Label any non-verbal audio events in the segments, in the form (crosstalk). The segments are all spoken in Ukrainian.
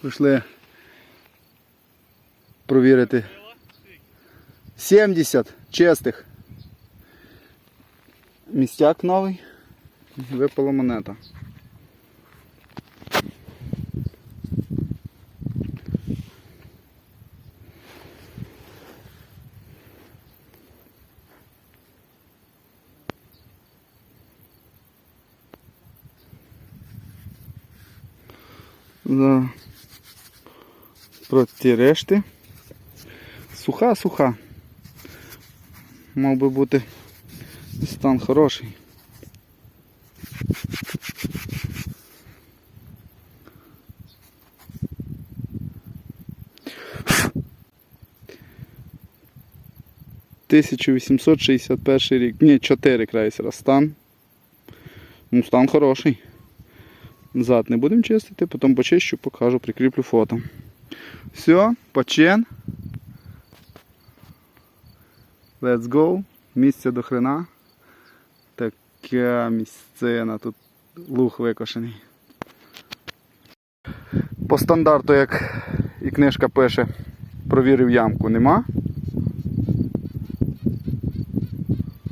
Прийшли провірити 70 чистих. Містяк новий. Випала монета. За проти решти. Суха, суха. Мав би бути стан хороший. Тисяча вісімсот шістдесят перший рік. Ні, 4 крейсера. Стан. Ну, стан хороший. Зад не будемо чистити, потім почищу, покажу, прикріплю фото. Все, почен. Let's go. Місця до хрена. Така місцина, тут луг викошений. По стандарту, як і книжка пише, провірив ямку, нема.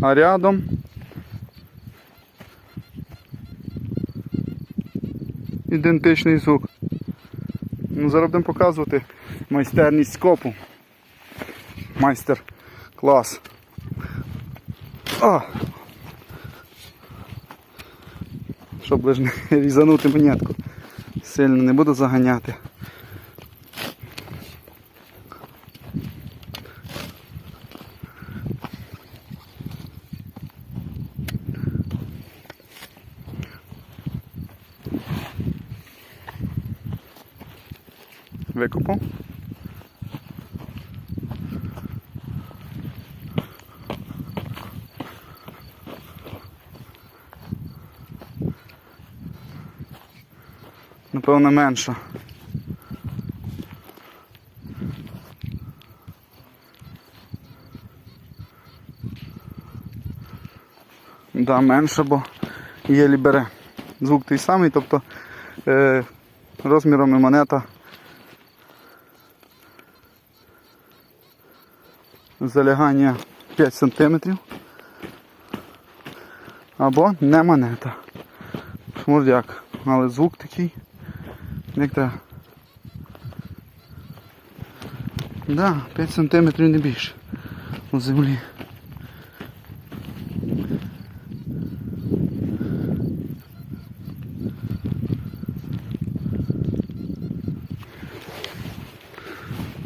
А рядом ідентичний звук. Ну, зараз будемо показувати майстерність скопу. Майстер клас. А! Щоб лиш не (laughs) різанути монетку. Сильно не буду заганяти. Викопав. Напевно менше. Да, менше, бо єлі бере. Звук той самий, тобто е, розмірами монета залягання 5 см або не монета. Шмурдяк. Але звук такий, як та. Да, 5 см не більше у землі.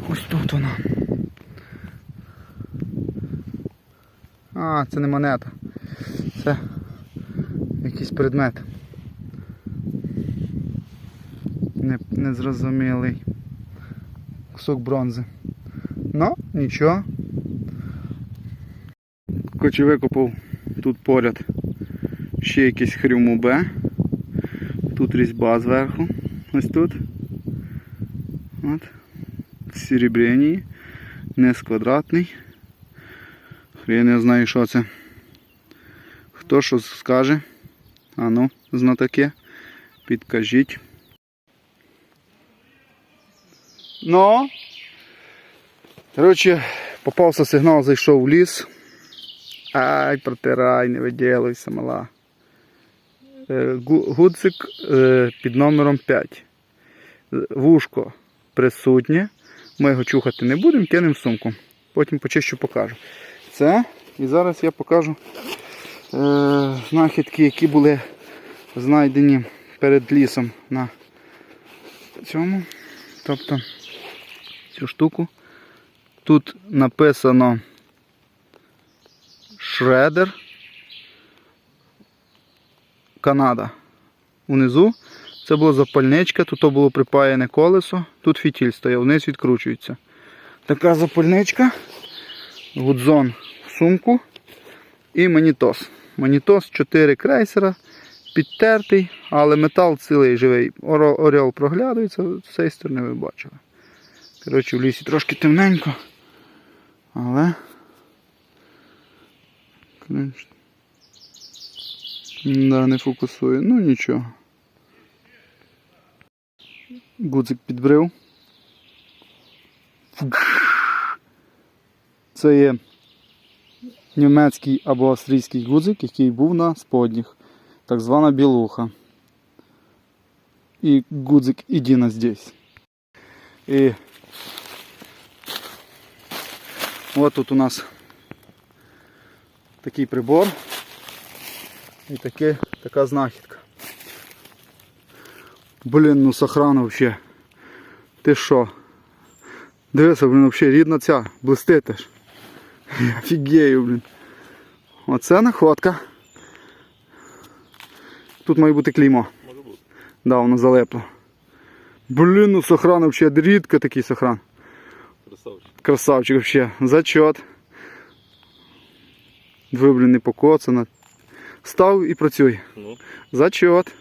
Ось тут вона. А, це не монета. Це якийсь предмет. Не, незрозумілий. Кусок бронзи. Ну, нічого. І викопав тут поряд ще якийсь хрюму Б. Тут різьба зверху. Ось тут. От. В. Не з квадратний. Хрен я знаю, що це. Хто що скаже? А ну, знатоки, підкажіть. Ну. Коротше, попався сигнал, зайшов в ліс. Ай, протирай, не виділуйся, мала. Е, Гудзик е, під номером 5. Вушко присутнє. Ми його чухати не будемо, кинемо в сумку. Потім почищу покажу. Це. І зараз я покажу е, знахідки, які були знайдені перед лісом на цьому. Тобто цю штуку. Тут написано Шредер Канада. Унизу це була запальничка, тут було припаяне колесо, тут фітіль стояв, вниз відкручується. Така запальничка, гудзон в сумку і манітос. Манітос 4 крейсера, підтертий, але метал цілий живий. Орел проглядується, з цієї сторони ви бачили. Коротше, в лісі трошки темненько, але. Да, не фокусує. Ну нічого. Гудзик підбрив. Це є німецький або австрійський гудзик, який був на сподніх. Так звана білуха. І гудзик єдино здесь. І от тут у нас такий прибор і таке, така знахідка. Блін, ну сохрана вообще. Ти що? Дивися, блін, вообще рідна ця. Я Офігею, блін. Оце находка. Тут має бути клеймо. Може бути. Да, воно залепло. Блін, ну сохран вообще рідко такий сохран. Красавчик. Красавчик вообще. Зачет. Ви, блін, не покоцано. Став і працюй. Ну, Зачет.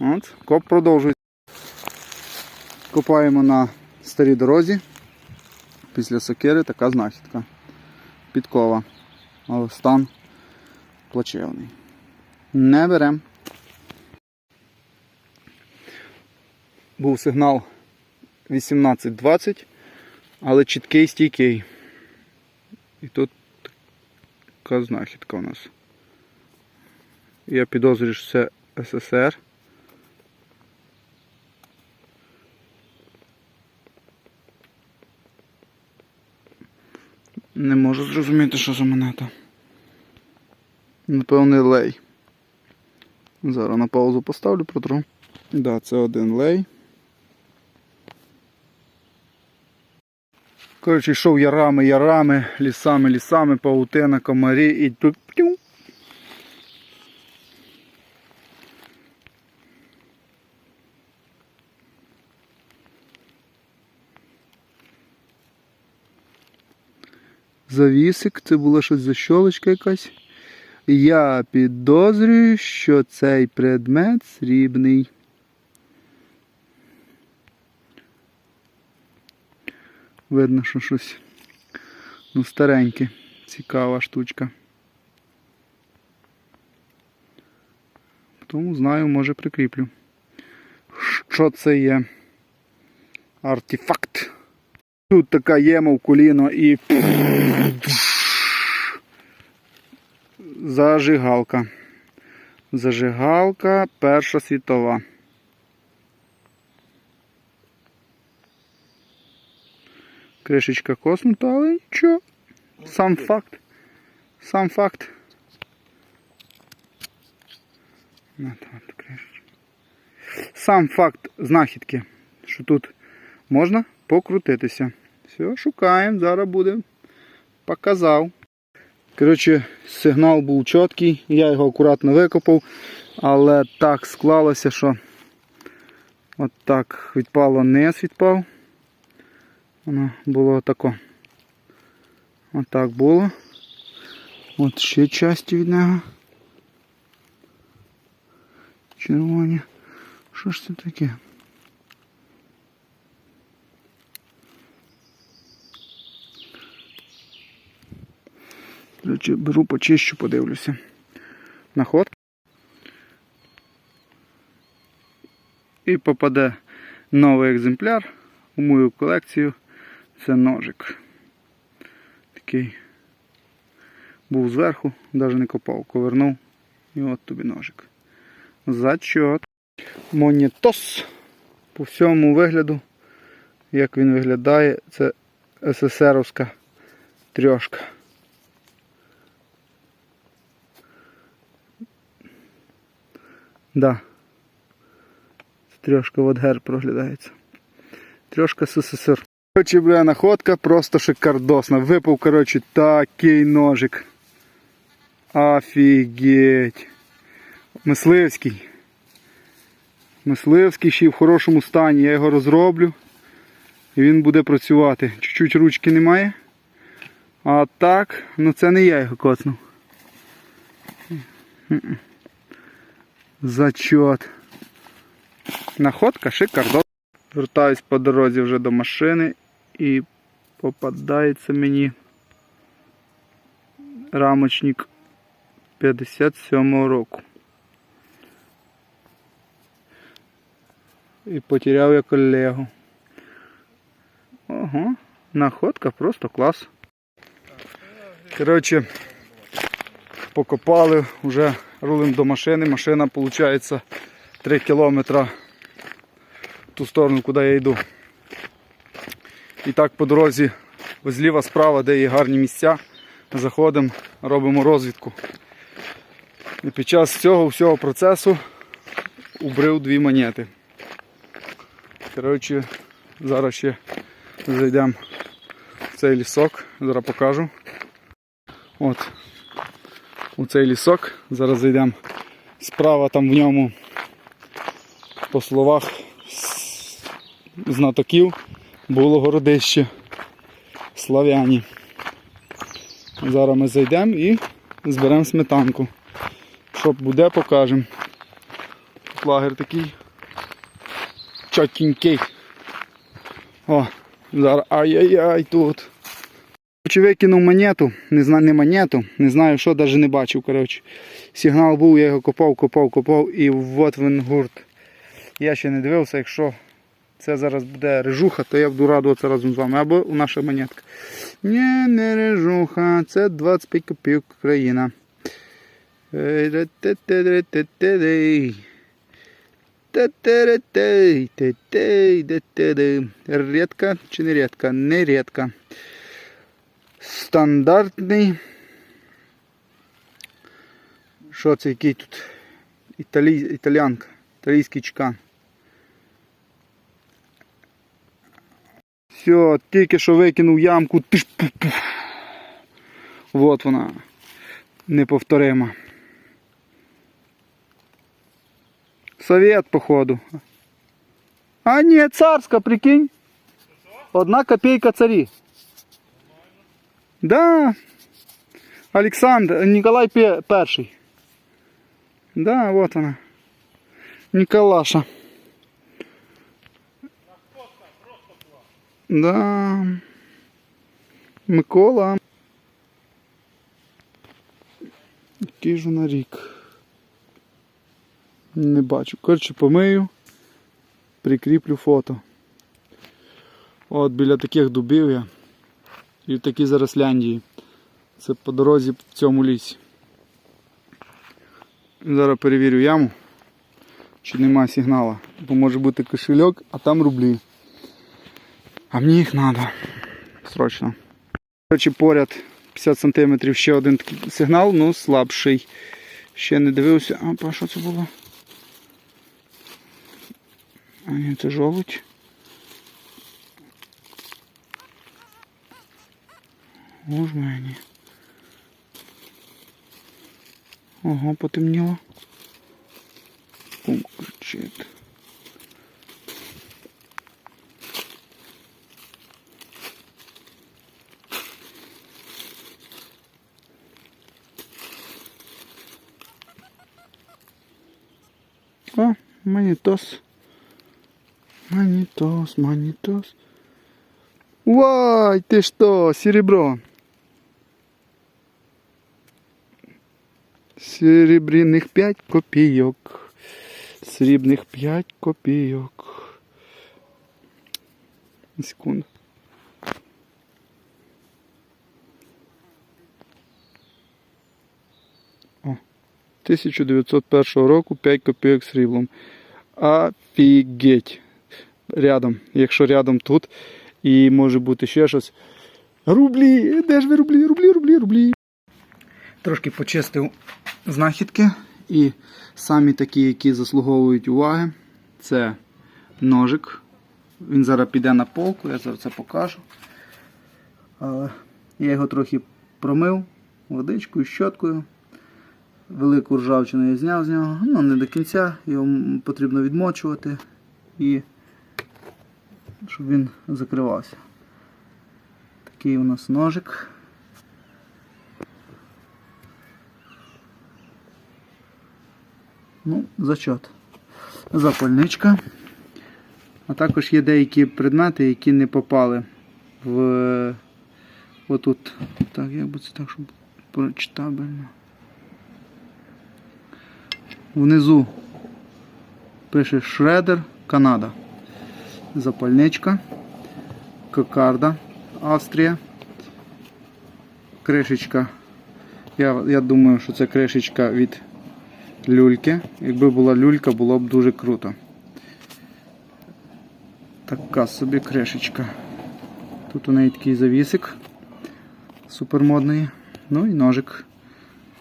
От, коп продовжує. Копаємо на старій дорозі. Після сокири така знахідка. Підкова. Але стан плачевний. Не берем. Був сигнал 18-20, але чіткий стійкий. І тут така знахідка у нас. Я підозрюю, що це СССР. Не можу зрозуміти, що за монета. Напевне, лей. Зараз на паузу поставлю, протру. Да, це один лей. Коротше, йшов ярами, ярами, лісами, лісами, паутина, комарі і тут. п'ю. Завісик, це була щось защолочка якась. Я підозрюю, що цей предмет срібний. Видно, що щось ну, стареньке, цікава штучка. Тому знаю, може прикріплю. Що це є? Артефакт. Тут така єма в коліно і. Зажигалка. Зажигалка Перша світова. Кришечка коснута, але нічого. Сам факт. Сам факт. Сам факт знахідки, що тут можна покрутитися. Все, шукаємо, зараз буде. Показав. Коротше, сигнал був чіткий, я його акуратно викопав, але так склалося, що от так відпало низ відпав. Воно було тако. От так було. От ще часті від нього. Червоні. Що ж це таке? Беру почищу, подивлюся. Находка. І попаде новий екземпляр у мою колекцію. Це ножик. Такий був зверху, навіть не копав, ковернув. І от тобі ножик. Зачот. Монітос. По всьому вигляду, як він виглядає, це СССРовська трьошка. Да. Трьошка от герб проглядається. Трьошка СССР. Короче, бля, находка просто шикардосна. Випав, короче, такий ножик. Офігеть. Мисливський. Мисливський ще й в хорошому стані. Я його розроблю. І він буде працювати. Чуть-чуть ручки немає. А так, ну це не я його коцнув. Зачет. Находка шикардос. Вертаюсь по дорозі вже до машини і попадається мені рамочник 57 року. І потеряв я колегу. Ого, находка просто клас. Коротше, покопали, вже рулим до машини. Машина, виходить, 3 кілометри в ту сторону, куди я йду. І так по дорозі зліва справа, де є гарні місця, заходимо, робимо розвідку. І під час цього всього процесу убрив дві монети. Коротше, зараз ще зайдемо в цей лісок, зараз покажу. От. У цей лісок. Зараз зайдемо. Справа там в ньому, по словах знатоків, було городище. Слав'яні. Зараз ми зайдемо і зберемо сметанку. Що буде, покажемо. Лагер такий чотенький. О, зараз ай-яй-яй тут. Короче, викинув монету, не знаю, не монету, не знаю що, навіть не бачив. коротше. Сигнал був, я його копав, копав, копав і от він гурт. Я ще не дивився, якщо це зараз буде режуха, то я буду радуватися разом з вами. Або наша монетка. Ні, не режуха, це 25 копійок де-те-де. Рідка чи не рідка? Не рідка. Стандартний. Що це який тут? Італі... Італіанка. Італійський чкан. Все, тільки що викинув ямку. Тиш, пух, пух. Вот вона. Неповторима. Совет, походу. А ні, царська, прикинь. Одна копейка царі. Да. Александр, Николай Перший. Да, вот она. Николаша. Да. Микола. Ж на рік. Не бачу. Коротше, помию. Прикріплю фото. От біля таких дубів я. І в такій заросляндії. Це по дорозі в цьому лісі. Зараз перевірю яму, чи нема сигнала. Бо може бути кошельок, а там рублі. А мені їх треба. Срочно. Коротше, поряд 50 см ще один такий сигнал, ну слабший. Ще не дивився. А, па, що це було? А ні, це жолудь. Боже мені. Ого, потемніло. Кум кричить. О, манітос. Манітос, манітос. Вай, ты что, серебро? Серебряных 5 копійок. Срібних 5 копійок. Секунду. О, 1901 року 5 копійок сріблом. Офігеть. Рядом. Якщо рядом тут. І може бути ще щось. Рублі! Де ж ви рублі? Рублі, рублі, рублі. Трошки почистив знахідки. І самі такі, які заслуговують уваги, це ножик. Він зараз піде на полку, я зараз це покажу. Я його трохи промив водичкою, щоткою. Велику ржавчину я зняв з нього, ну не до кінця, його потрібно відмочувати і щоб він закривався. Такий у нас ножик. Ну, зачот. Запальничка. А також є деякі предмети, які не попали в отут. Так, як би це так, щоб прочитабельно. Внизу пише Шредер, Канада. запальничка, кокарда, Австрія, кришечка. Я, я думаю, що це кришечка від люльки. Якби була люлька, було б дуже круто. Така собі кришечка. Тут у неї такий завісик супермодний. Ну і ножик.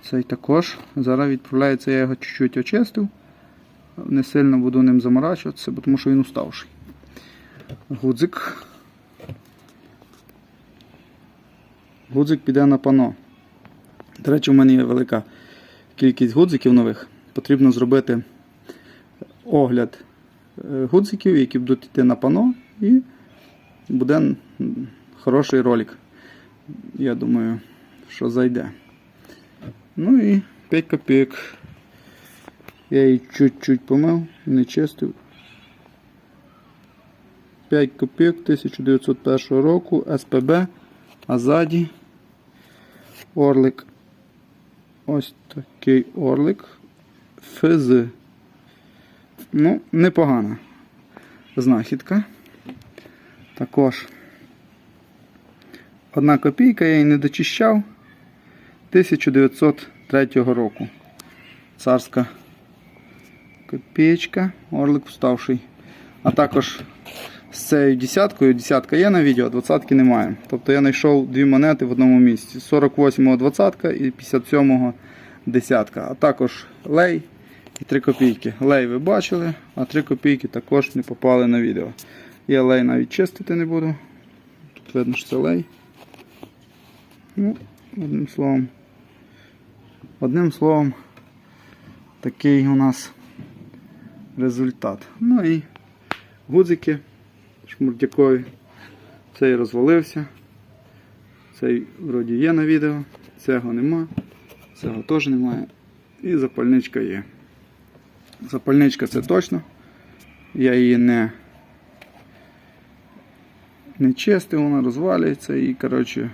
Цей також. Зараз відправляється, я його чуть-чуть очистив. Не сильно буду ним заморачуватися, тому що він уставший. Гудзик. Гудзик піде на пано. До речі, у мене є велика кількість гудзиків нових. Потрібно зробити огляд е, гудзиків, які будуть йти на пано, і буде хороший ролик. Я думаю, що зайде. Ну і 5 копійок. Я її чуть-чуть помив, не чистив. 5 копійок 1901 року СПБ, а ззаді орлик. Ось такий орлик. ФЗ. Ну, непогана знахідка. Також одна копійка, я її не дочищав. 1903 року. Царська копієчка, орлик вставший. А також з цією десяткою, десятка є на відео, а двадцятки немає. Тобто я знайшов дві монети в одному місці. 48-го двадцятка і 57-го десятка. А також лей і 3 копійки. Лей ви бачили, а 3 копійки також не попали на відео. Я лей навіть чистити не буду. Тут видно, що це лей. Ну, одним словом. Одним словом, такий у нас результат. Ну і гудзики шмурдякові. Цей розвалився. Цей вроді є на відео, цього нема, цього теж немає. І запальничка є. Запальничка це точно. Я її не, не чистив, вона розвалюється і, коротше,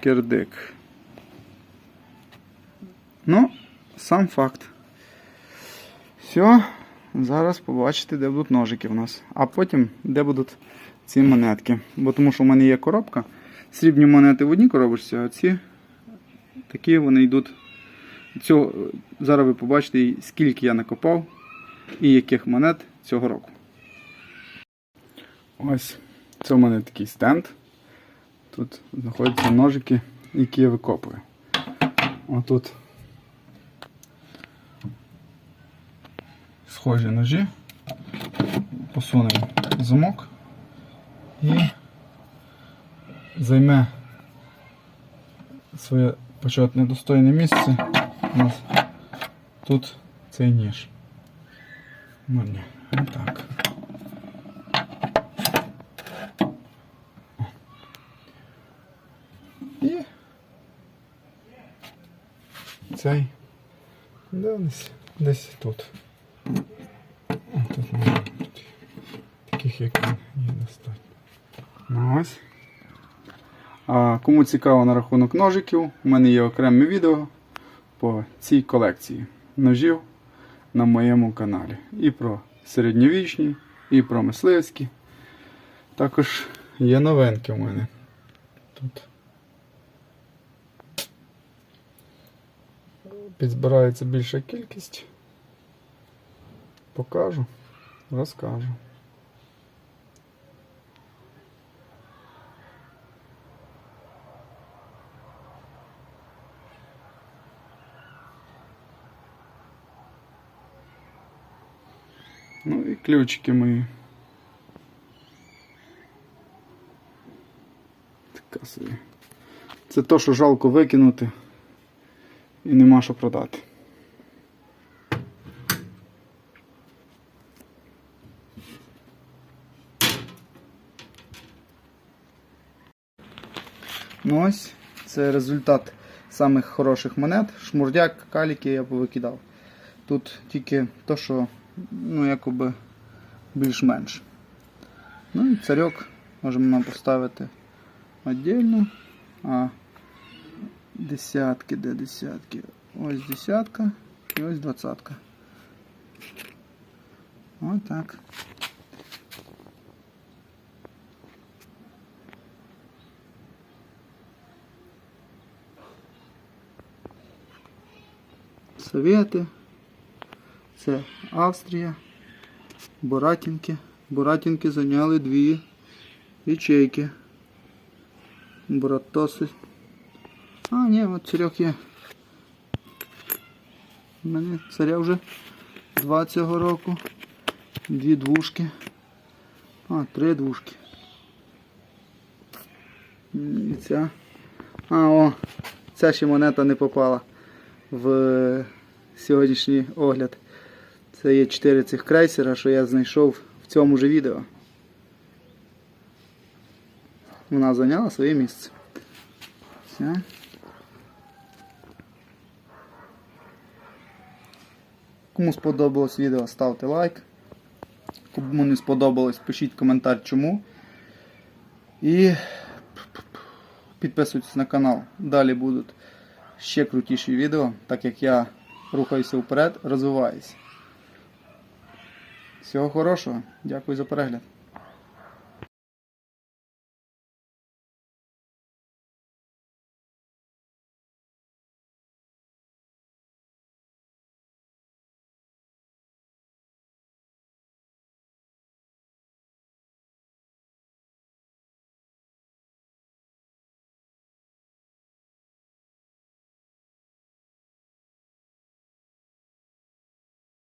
кирдик. Ну, сам факт. Все, зараз побачите, де будуть ножики в нас. А потім де будуть ці монетки. Бо тому що в мене є коробка. Срібні монети в одній коробочці, а ці такі вони йдуть. Цього, зараз ви побачите, скільки я накопав і яких монет цього року. Ось це в мене такий стенд. Тут знаходяться ножики, які я викопую. Отут схожі ножі. Посунемо замок і займе своє почетне достойне місце у нас тут цей ніж. Ну ні, отак. І цей десь, десь тут. О, тут немає. Тут Таких достатньо. Ну ось. Кому цікаво на рахунок ножиків, у мене є окреме відео по цій колекції ножів на моєму каналі. І про середньовічні, і про мисливські. Також є новинки у мене. Тут. Підзбирається більша кількість. Покажу, розкажу. Ключики мої. Така собі. Це то, що жалко викинути і нема що продати. Ну ось, це результат самих хороших монет. Шмурдяк, каліки я повикидав. Тут тільки то, що ну, якоби більш-менш. Ну і царьок можемо нам поставити віддільно. А десятки, де десятки? Ось десятка і ось двадцятка. Ось так. Совєти. Це Австрія. Боратінки. Боратінки зайняли дві ячейки. Братоси. А, ні, от царьох є. У мене царя вже два цього року. Дві двушки. А, три двушки. І ця. А, о, ця ще монета не попала в сьогоднішній огляд. Це є 4 цих крейсера, що я знайшов в цьому же відео. Вона зайняла своє місце. Все. Кому сподобалось відео, ставте лайк. Кому не сподобалось, пишіть коментар чому. І підписуйтесь на канал. Далі будуть ще крутіші відео, так як я рухаюся вперед, розвиваюся. Всього хорошого, дякую за перегляд.